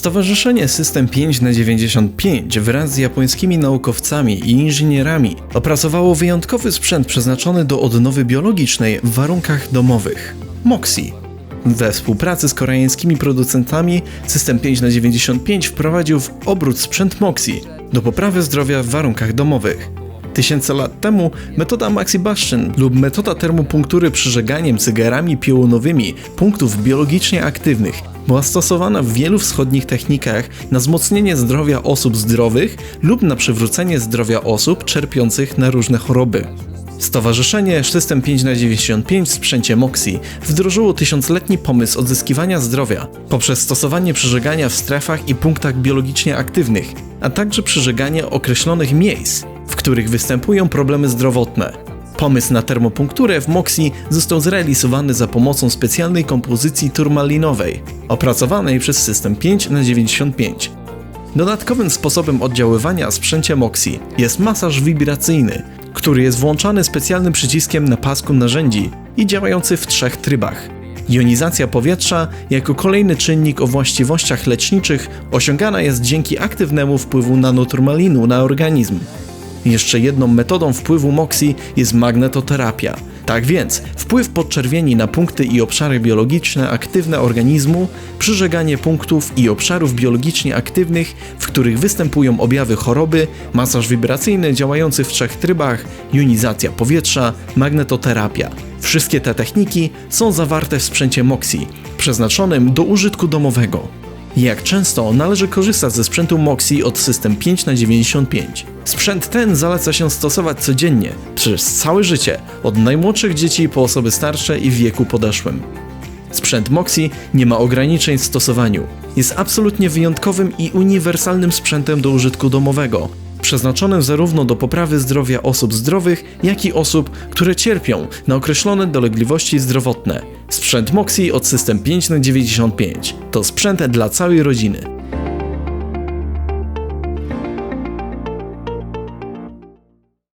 Stowarzyszenie System 5 na 95 wraz z japońskimi naukowcami i inżynierami opracowało wyjątkowy sprzęt przeznaczony do odnowy biologicznej w warunkach domowych MOXI. We współpracy z koreańskimi producentami System 5 na 95 wprowadził w obrót sprzęt MOXI do poprawy zdrowia w warunkach domowych. Tysiące lat temu metoda Maxibaszyn lub metoda termopunktury przyżeganiem cygarami piołonowymi punktów biologicznie aktywnych była stosowana w wielu wschodnich technikach na wzmocnienie zdrowia osób zdrowych lub na przywrócenie zdrowia osób cierpiących na różne choroby. Stowarzyszenie System 5 na 95 w sprzęcie MOXI wdrożyło tysiącletni pomysł odzyskiwania zdrowia poprzez stosowanie przyżegania w strefach i punktach biologicznie aktywnych, a także przyżeganie określonych miejsc, w których występują problemy zdrowotne. Pomysł na termopunkturę w MOXI został zrealizowany za pomocą specjalnej kompozycji turmalinowej, opracowanej przez System 5 na 95. Dodatkowym sposobem oddziaływania w sprzęcie MOXI jest masaż wibracyjny, który jest włączany specjalnym przyciskiem na pasku narzędzi i działający w trzech trybach. Jonizacja powietrza jako kolejny czynnik o właściwościach leczniczych osiągana jest dzięki aktywnemu wpływu nanoturmalinu na organizm. Jeszcze jedną metodą wpływu MOXI jest magnetoterapia. Tak więc, wpływ podczerwieni na punkty i obszary biologiczne aktywne organizmu, przyżeganie punktów i obszarów biologicznie aktywnych, w których występują objawy choroby, masaż wibracyjny działający w trzech trybach, jonizacja powietrza, magnetoterapia. Wszystkie te techniki są zawarte w sprzęcie MOXI, przeznaczonym do użytku domowego. Jak często należy korzystać ze sprzętu MOXI od System 5 na 95? Sprzęt ten zaleca się stosować codziennie, przez całe życie, od najmłodszych dzieci po osoby starsze i w wieku podeszłym. Sprzęt MOXI nie ma ograniczeń w stosowaniu. Jest absolutnie wyjątkowym i uniwersalnym sprzętem do użytku domowego, przeznaczonym zarówno do poprawy zdrowia osób zdrowych, jak i osób, które cierpią na określone dolegliwości zdrowotne. Sprzęt MOXI od System 5 na 95 to sprzęt dla całej rodziny.